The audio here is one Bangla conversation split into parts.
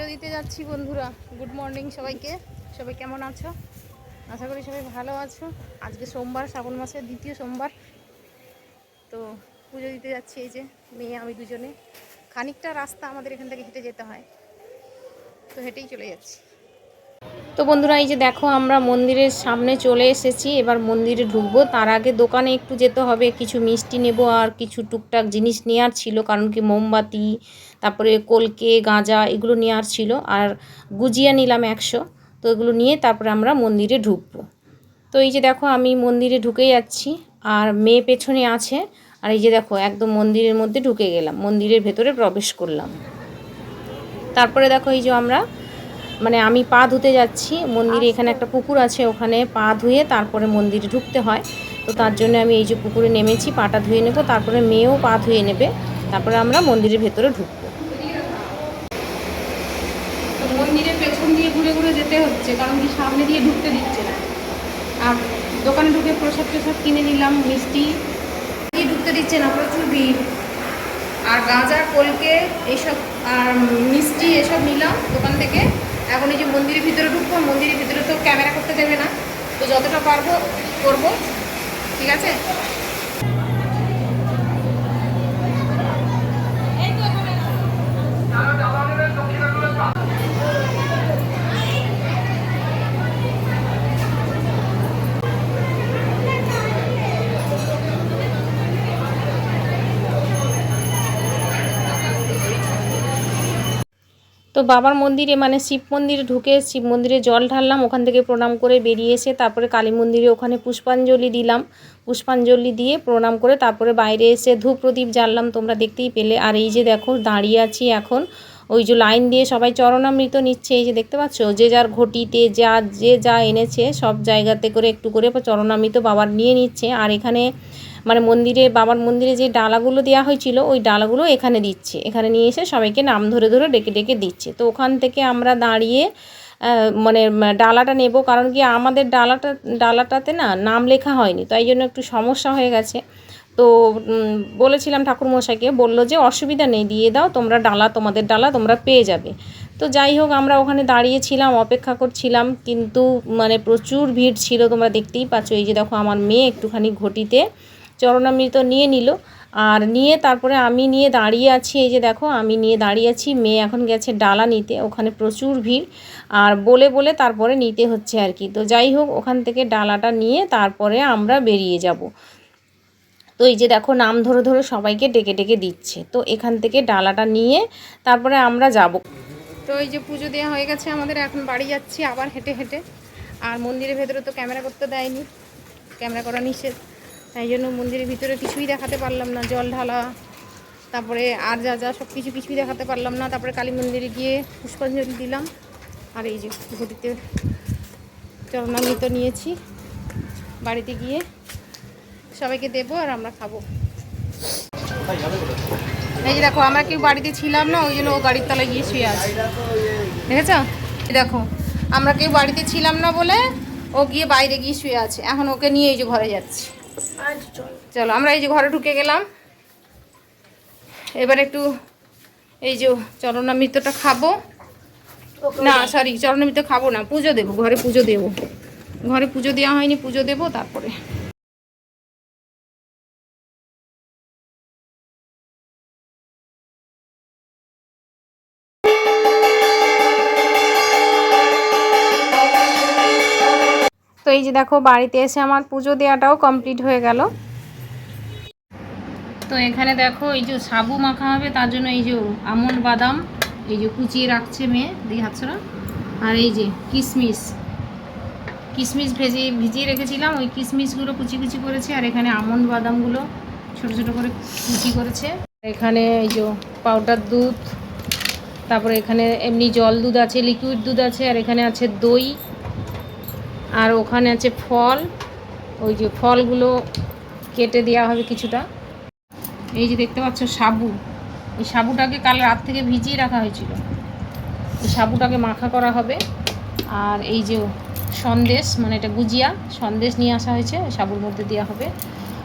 পুজো দিতে যাচ্ছি বন্ধুরা। গুড মর্নিং সবাইকে। সবাই কেমন আছো? আশা করি সবাই ভালো আছো। আজকে সোমবার, শ্রাবণ মাসের দ্বিতীয় সোমবার। তো পুজো দিতে যাচ্ছি এই যে, মেয়ে, আমি দুজনে। খানিকটা রাস্তা আমাদের এখান থেকে হেঁটে যেতে হয়। তো হেঁটেই চলে যাচ্ছি। তো বন্ধুরা, এই যে দেখো, আমরা মন্দিরের সামনে চলে এসেছি। এবার মন্দিরে ঢুকবো। তার আগে দোকানে একটু যেতে হবে। কিছু মিষ্টি নেব আর কিছু টুকটাক জিনিস নেওয়ার ছিল, কারণ কি মোমবাতি, তারপরে কলকে, গাঁজা, এগুলো নেওয়ার ছিল। আর গুজিয়া নিলাম একশো। তো এগুলো নিয়ে তারপরে আমরা মন্দিরে ঢুকবো। তো এই যে দেখো, আমি মন্দিরে ঢুকে যাচ্ছি। আর মেয়ে পেছনে আছে। আর এই যে দেখো, একদম মন্দিরের মধ্যে ঢুকে গেলাম। মন্দিরের ভেতরে প্রবেশ করলাম। তারপরে দেখো, এই যে আমরা মানে আমি পা ধুতে যাচ্ছি। মন্দিরে এখানে একটা পুকুর আছে ওখানে পা ধুয়ে তারপরে মন্দিরে ঢুকতে হয়। তো তার জন্য আমি এই যে পুকুরে নেমেছি পাটা ধুয়ে নেব তারপরে মেয়েও পা ধুয়ে নেবে তারপরে আমরা মন্দিরের ভেতরে ঢুকবো। মন্দিরের পেছন দিয়ে ঘুরে ঘুরে যেতে হচ্ছে কারণ কি সামনে দিয়ে ঢুকতে দিচ্ছে না। আর দোকানে ঢুকে প্রসাদ প্রসাদ কিনে নিলাম মিষ্টি। দিয়ে ঢুকতে দিচ্ছে না প্রচুর ভিড়। আর গাঁজা কলকে এইসব আর মিষ্টি এসব নিলাম দোকান থেকে। এখন এই যে মন্দিরের ভিতরে ঢুকবো, মন্দিরের ভিতরে তো ক্যামেরা করতে দেবে না। তো যতটা পারব করব। ঠিক আছে? তো বাবার মন্দিরে মানে শিব মন্দিরে ঢুকে শিব মন্দিরে জল ঢাললাম, ওখান থেকে প্রণাম করে বেরিয়ে এসে তারপরে কালী মন্দিরে ওখানে পুষ্পাঞ্জলি দিলাম। পুষ্পাঞ্জলি দিয়ে প্রণাম করে তারপরে বাইরে এসে ধূপ প্রদীপ জ্বাললাম, তোমরা দেখতেই পেলে। আর এই যে দেখো, দাঁড়িয়ে আছি এখন। ওই যে লাইন দিয়ে সবাই চরণামৃত নিচ্ছে, এই যে দেখতে পাচ্ছ? যে যার ঘটিতে, যা, যে যা এনেছে, সব জায়গাতে করে একটু করে চরণামৃত বাবার নিয়ে নিচ্ছে। আর এখানে মানে মন্দিরে, বাবার মন্দিরে যে ডালাগুলো দেওয়া হয়েছিল, ওই ডালাগুলো এখানে দিচ্ছে। এখানে নিয়ে এসে সবাইকে নাম ধরে ধরে ডেকে ডেকে দিচ্ছে। তো ওখান থেকে আমরা দাঁড়িয়ে মানে ডালাটা নেব। কারণ কি আমাদের ডালাটা, ডালাটাতে না নাম লেখা হয়নি। তাই জন্য একটু সমস্যা হয়ে গেছে। তো বলেছিলাম ঠাকুরমশাইকে, বলল যে অসুবিধা নেই, দিয়ে দাও, তোমরা ডালা, তোমাদের ডালা তোমরা পেয়ে যাবে। তো যাই হোক, আমরা ওখানে দাঁড়িয়েছিলাম, অপেক্ষা করছিলাম। কিন্তু মানে প্রচুর ভিড় ছিল, তোমরা দেখতেই পাচ্ছ। এই যে দেখো, আমার মেয়ে একটুখানি ঘটিতে চরণামৃত নিয়ে নিল। আর নিয়ে তারপরে আমি নিয়ে দাঁড়িয়ে আছি, এই যে দেখো, আমি নিয়ে দাঁড়িয়ে আছি, মেয়ে এখন গেছে ডালা নিতে, ওখানে প্রচুর ভিড়। আর বলে বলে তারপরে নিতে হচ্ছে আর কি। তো যাই হোক, ওখান থেকে ডালাটা নিয়ে তারপরে আমরা বেরিয়ে যাব। তো এই যে দেখো, নাম ধরে ধরে সবাইকে ডেকে ডেকে দিচ্ছে। তো এখান থেকে ডালাটা নিয়ে তারপরে আমরা যাব। তো এই যে পুজো দেওয়া হয়ে গেছে আমাদের, এখন বাড়ি যাচ্ছি আবার হেঁটে হেঁটে। আর মন্দিরের ভেতরে তো ক্যামেরা করতে দেয়নি। ক্যামেরা করা নিষেধ। তাই জন্য মন্দিরের ভিতরে কিছুই দেখাতে পারলাম না, জল ঢালা, তারপরে আর যা যা সব কিছু কিছুই দেখাতে পারলাম না, তারপরে কালী মন্দিরে গিয়ে পুষ্পাঞ্জলি দিলাম, আর এই যে ঘটিতে চরণামৃত নিয়েছি, বাড়িতে গিয়ে সবাইকে দেবো আর আমরা খাব। এই যে দেখো, আমরা কেউ বাড়িতে ছিলাম না, ওই জন্য ও গাড়ির তলায় গিয়ে শুয়ে আছে। দেখেছ? দেখো, আমরা কেউ বাড়িতে ছিলাম না বলে ও গিয়ে বাইরে গিয়ে শুয়ে আছে, এখন ওকে নিয়ে এই যে ঘরে যাচ্ছি। চলো আমরা এই যে ঘরে ঢুকে গেলাম। এবার একটু এই যে চরণামৃতটা খাব। না সরি চরণামৃত খাব না পুজো দেবো ঘরে পুজো দেবো। ঘরে পুজো দেওয়া হয়নি পুজো দেবো তারপরে। তো এই যে দেখো, বাড়িতে এসে আমার পুজো দেওয়াটাও কমপ্লিট হয়ে গেল। তো এখানে দেখো, এই যে সাবু মাখা হবে, তার জন্য এই যে আমন্ড বাদাম, এই যে কুচিয়ে রাখছে মেয়ে হাতছড়া আর এই যে কিশমিশ কিশমিশ ভেজে, ভিজিয়ে রেখেছিলাম, ওই কিশমিশগুলো কুচি কুচি করেছে, আর এখানে আমন্ড বাদামগুলো ছোট ছোট করে কুচি করেছে। এখানে এই যে পাউডার দুধ, তারপরে এখানে এমনি জল দুধ আছে লিকুইড দুধ আছে, আর এখানে আছে দই। আর ওখানে আছে ফল। ওই যে ফলগুলো কেটে দেওয়া হবে কিছুটা। এই যে দেখতে পাচ্ছ সাবু। এই সাবুটাকে কাল রাত থেকে ভিজিয়ে রাখা হয়েছিল। এই সাবুটাকে মাখা করা হবে। আর এই যে সন্দেশ মানে এটা গুজিয়া, সন্দেশ নিয়ে আসা হয়েছে। সাবুর মধ্যে দেওয়া হবে।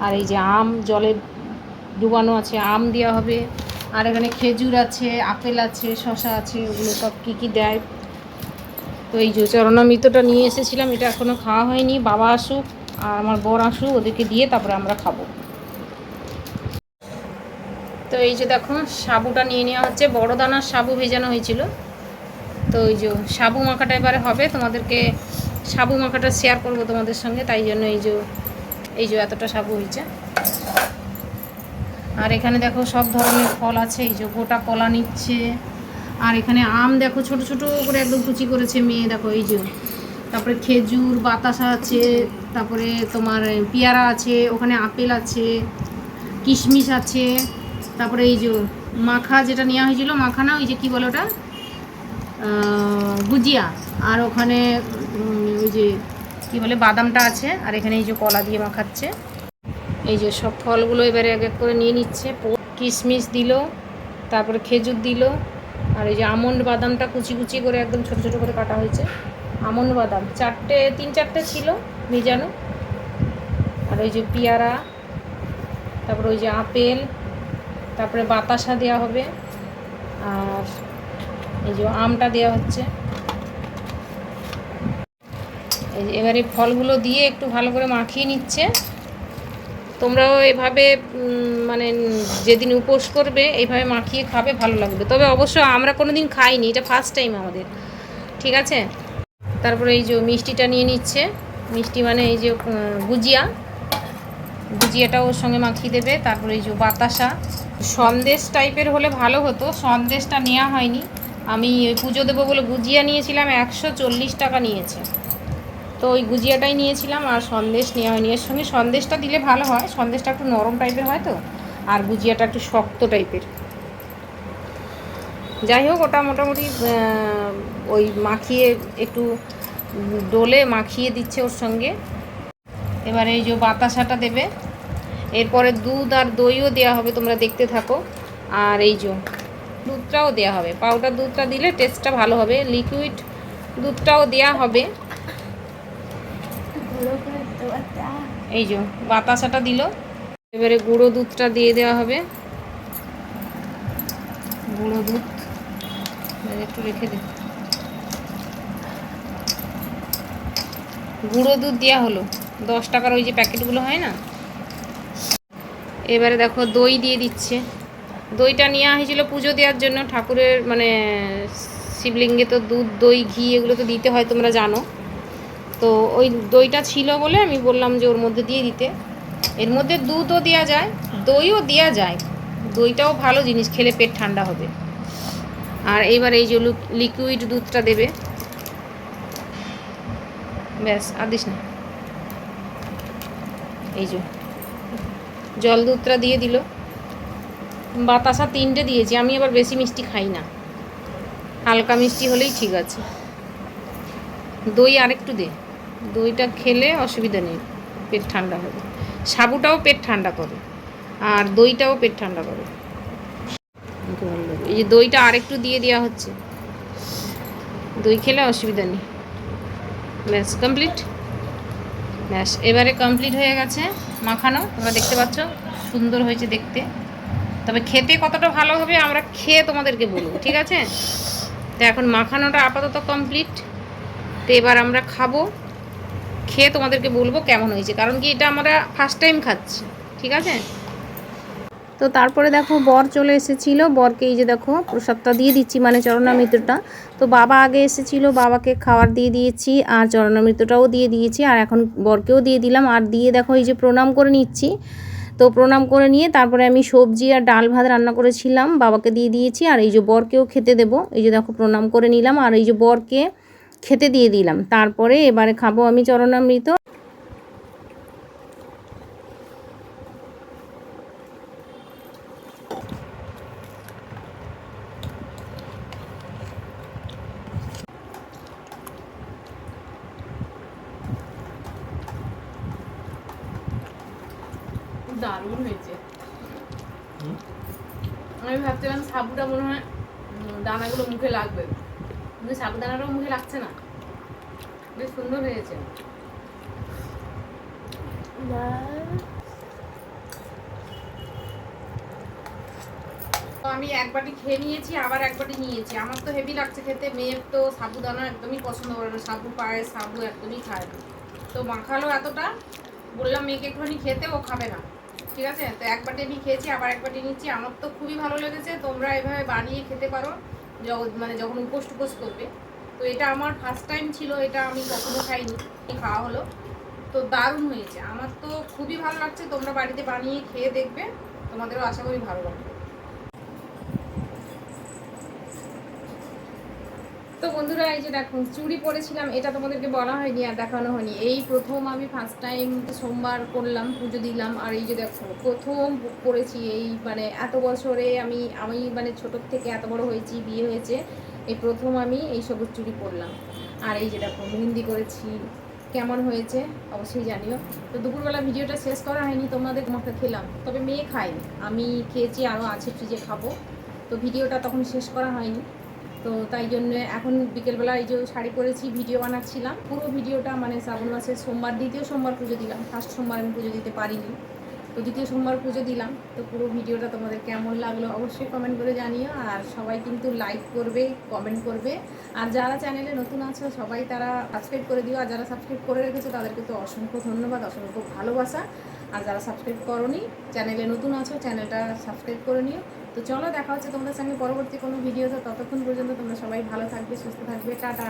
আর এই যে আম, জলে ডুবানো আছে, আম দেওয়া হবে। আর এখানে খেজুর আছে, আপেল আছে শশা আছে, ওগুলো সব কী কী দেয়? তো এই যে চরণামৃতটা নিয়ে এসেছিলাম, এটা এখনও খাওয়া হয়নি। বাবা আসুক আর আমার বর আসুক, ওদেরকে দিয়ে তারপরে আমরা খাব। তো এই যে দেখো, সাবুটা নিয়ে নেওয়া হচ্ছে। বড় দানার সাবু ভেজানো হয়েছিল। তো এই যে সাবু মাখাটা এবারে হবে। তোমাদেরকে সাবু মাখাটা শেয়ার করব তোমাদের সঙ্গে। তাই জন্য এই যে এই যে এতটা সাবু হয়েছে। আর এখানে দেখো সব ধরনের ফল আছে। এই যে গোটা কলা নিচ্ছে। আর এখানে আম দেখো, ছোট ছোট করে একদম কুচি করেছে মেয়ে, দেখো এই যে। তারপরে খেজুর, বাতাসা আছে, তারপরে তোমার পেয়ারা আছে, ওখানে আপেল আছে, কিশমিশ আছে, তারপরে এই যে মাখা যেটা নেওয়া হয়েছিল, মাখা না, ওই যে কী বলে ওটা? গুজিয়া আর ওখানে ওই যে কী বলে, বাদামটা আছে, আর এখানে এই যে কলা দিয়ে মাখাচ্ছে। এই যে সব ফলগুলো এবারে এক এক করে নিয়ে নিচ্ছে। কিশমিশ দিল, তারপরে খেজুর দিল আর এই যে আমন্ড বাদামটা কুচি কুচি করে একদম ছোট ছোট করে কাটা হয়েছে। আমন্ড বাদাম। চারটে, তিন চারটে ছিল ভিজানো আর ওই যে পেয়ারা, তারপরে ওই যে আপেল, তারপরে বাতাসা দেওয়া হবে, আর এই যে আমটা দেওয়া হচ্ছে। এবারে ফলগুলো দিয়ে একটু ভালো করে মাখিয়ে নিচ্ছে। তোমরাও এভাবে মানে যেদিন উপোস করবে এইভাবে মাখিয়ে খাবে, ভালো লাগবে। তবে অবশ্য আমরা কোনো দিন খাইনি, এটা ফার্স্ট টাইম আমাদের। ঠিক আছে? তারপরে এই যে মিষ্টিটা নিয়ে নিচ্ছে। মিষ্টি মানে এই যে গুজিয়া। গুজিয়াটা ওর সঙ্গে মাখিয়ে দেবে। তারপরে এই যে বাতাসা। সন্দেশ টাইপের হলে ভালো হতো। সন্দেশটা নেওয়া হয়নি। আমি পুজো দেবো বলে গুজিয়া নিয়েছিলাম, একশো চল্লিশ টাকা নিয়েছে। তো ওই গুজিয়াটাই নিয়েছিলাম আর সন্দেশ নেওয়া হয়নি। এর সঙ্গে সন্দেশটা দিলে ভালো হয়, সন্দেশটা একটু নরম টাইপের হয় তো, আর গুজিয়াটা একটু শক্ত টাইপের যাই হোক, ওটা মোটামুটি ওই মাখিয়ে একটু ডোলে মাখিয়ে দিচ্ছে ওর সঙ্গে। এবারে এই যে বাতাসাটা দেবে, এরপরে দুধ আর দইও দেওয়া হবে, তোমরা দেখতে থাকো। আর এই যে দুধটাও দেওয়া হবে, পাউডার দুধটা দিলে টেস্টটা ভালো হবে লিকুইড দুধটাও দেওয়া হবে। এই যে, বাতাসাটা দিল। এবারে গুঁড়ো দুধটা দিয়ে দেওয়া হবে। গুঁড়ো দুধ। একটু রেখে দে। গুঁড়ো দুধ দেওয়া হলো। দশ টাকার ওই যে প্যাকেটগুলো হয় না? এবারে দেখো দই দিয়ে দিচ্ছে। দইটা নেওয়া হয়েছিল পুজো দেওয়ার জন্য। ঠাকুরের মানে শিবলিঙ্গে তো দুধ, দই, ঘি এগুলো তো দিতে হয়, তোমরা জানো। তো ওই দইটা ছিল বলে আমি বললাম যে ওর মধ্যে দিয়ে দিতে। এর মধ্যে দুধও দেওয়া যায়, দইও দেওয়া যায়। দইটাও ভালো জিনিস, খেলে পেট ঠান্ডা হবে। আর এইবার এই যে লিকুইড দুধটা দেবে। ব্যাস, আর দিস না। এই যে, জল দুধটা দিয়ে দিল। বাতাসা তিনটে দিয়েছি, আমি আবার বেশি মিষ্টি খাই না। হালকা মিষ্টি হলেই ঠিক আছে। দই আরেকটু দে। দইটা খেলে অসুবিধা নেই, পেট ঠান্ডা হবে। সাবুটাও পেট ঠান্ডা করে, আর দইটাও পেট ঠান্ডা করে। এই যে দইটা আরেকটু দিয়ে দেওয়া হচ্ছে। দই খেলে অসুবিধা নেই। ব্যাস কমপ্লিট ব্যাস, এবারে কমপ্লিট হয়ে গেছে মাখানো। তোমরা দেখতে পাচ্ছ, সুন্দর হয়েছে দেখতে। তবে খেতে কতটা ভালো হবে আমরা খেয়ে তোমাদেরকে বলব, ঠিক আছে? তো এখন মাখানোটা আপাতত কমপ্লিট তো এবার আমরা খাব। খেয়ে তোমাদেরকে বলব কেমন হয়েছে। কারণ কি এটা আমরা ফার্স্ট টাইম খাচ্ছি, ঠিক আছে? তো তারপরে দেখো, বর চলে এসেছিল। বরকে এই যে দেখো, প্রসাদটা দিয়ে দিচ্ছি মানে চরণামৃতটা। তো বাবা আগে এসেছিল, বাবাকে খাবার দিয়ে দিয়েছি, আর চরণামৃতটাও দিয়ে দিয়েছি, আর এখন বরকেও দিয়ে দিলাম। আর দিয়ে দেখো, এই যে প্রণাম করে নিচ্ছি। তো প্রণাম করে নিয়ে তারপরে আমি সবজি আর ডাল ভাত রান্না করেছিলাম, বাবাকে দিয়ে দিয়েছি, আর এই যে বরকেও খেতে দেবো। এই যে দেখো, প্রণাম করে নিলাম। আর এই যে বরকে খেতে দিয়ে দিলাম। তারপরে এবারে খাব আমি চরণামৃত। দারুণ হয়েছে। আমি ভাবছিলাম সাবুটা মনে হয় দানাগুলো মুখে লাগবে। কিন্তু সাবুদানাটাও মুখে লাগছে না। বেশ সুন্দর হয়েছে। আমি এক বাটি খেয়ে নিয়েছি, আবার এক বাটি নিয়েছি। আমার তো হেভি লাগছে খেতে। মেয়ের তো সাবুদানা একদমই পছন্দ করে না। সাবু পায়ে সাবু একদমই খায় না। তো মাখালো এতটা, বললাম মেয়েকে একটুখানি খেতে, ও খাবে না। ঠিক আছে? তো এক বাটি আমি খেয়েছি, আবার এক বাটি নিচ্ছি। আমার তো খুবই ভালো লেগেছে। তোমরা এভাবে বানিয়ে খেতে পারো। মানে যখন উপোস টুপোস করবে। তো এটা আমার ফার্স্ট টাইম ছিল, এটা আমি কখনো খাইনি। খাওয়া হলো। তো দারুণ হয়েছে। আমার তো খুবই ভালো লাগছে। তোমরা বাড়িতে বানিয়ে খেয়ে দেখবে। তোমাদেরও আশা করি ভালো লাগবে তো বন্ধুরা, এই যে দেখো চুড়ি পরেছিলাম এটা তোমাদেরকে বলা হয়নি আর দেখানো হয়নি। এই প্রথম আমি ফার্স্ট টাইম সোমবার করলাম, পুজো দিলাম, আর এই যে দেখো, প্রথম পরেছি এই মানে এত বছরে আমি আমি মানে ছোটোর থেকে এত বড় হয়েছি, বিয়ে হয়েছে, এই প্রথম আমি এই সবুজ চুড়ি পরলাম। আর এই যে দেখো, মেহেন্দি করেছি, কেমন হয়েছে, অবশ্যই জানিও। তো দুপুরবেলা ভিডিওটা শেষ করা হয়নি, তোমাদের মাকে খেলাম, তবে মেয়ে খায়নি। আমি খেয়েছি আরও আছে, ফ্রিজে খাব। তো ভিডিওটা তখন শেষ করা হয়নি। তো তাই জন্য এখন বিকেলবেলা এই যে শাড়ি পরেছি, ভিডিও বানাচ্ছিলাম। পুরো ভিডিওটা মানে শ্রাবণ মাসের সোমবার, দ্বিতীয় সোমবার পুজো দিলাম। ফার্স্ট সোমবার আমি পুজো দিতে পারিনি। তো দ্বিতীয় সোমবার পুজো দিলাম। তো পুরো ভিডিওটা তোমাদের কেমন লাগল অবশ্যই কমেন্ট করে জানিও। আর সবাই কিন্তু লাইক করবে কমেন্ট করবে। আর যারা চ্যানেলে নতুন আছো, সবাই তারা সাবস্ক্রাইব করে দিও। আর যারা সাবস্ক্রাইব করে রেখেছো, তাদেরকে তো অসংখ্য ধন্যবাদ, অসংখ্য ভালোবাসা। আর যারা সাবস্ক্রাইব করনি চ্যানেলে নতুন আছো চ্যানেলটা সাবস্ক্রাইব করে নিও। তো চলো, দেখা হচ্ছে তোমাদের সঙ্গে পরবর্তী কোনো ভিডিওতে ততক্ষণ পর্যন্ত তোমরা সবাই ভালো থাকবে, সুস্থ থাকবে। টাটা!